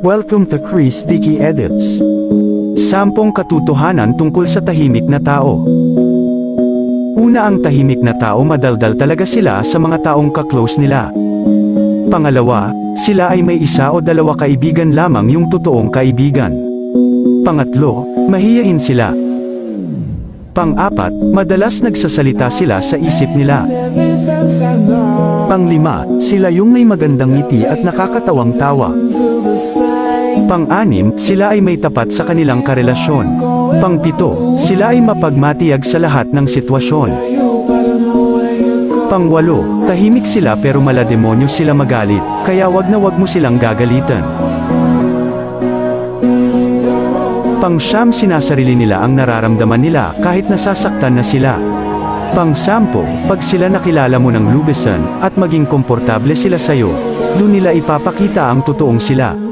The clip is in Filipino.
Welcome to Chris Dicky Edits. Sampung katotohanan tungkol sa tahimik na tao. Una ang tahimik na tao madaldal talaga sila sa mga taong kaklose nila. Pangalawa, sila ay may isa o dalawa kaibigan lamang yung totoong kaibigan. Pangatlo, mahiyain sila. Pang-apat, madalas nagsasalita sila sa isip nila. Panglima, sila yung may magandang ngiti at nakakatawang tawa. Pang-anim, sila ay may tapat sa kanilang karelasyon. Pangpito, sila ay mapagmatiyag sa lahat ng sitwasyon. Pangwalo, tahimik sila pero malademonyo sila magalit, kaya wag na wag mo silang gagalitan. Pangsyam sinasarili nila ang nararamdaman nila kahit nasasaktan na sila. Pangsampo, pag sila nakilala mo ng lubesan, at maging komportable sila sa'yo, doon nila ipapakita ang totoong sila.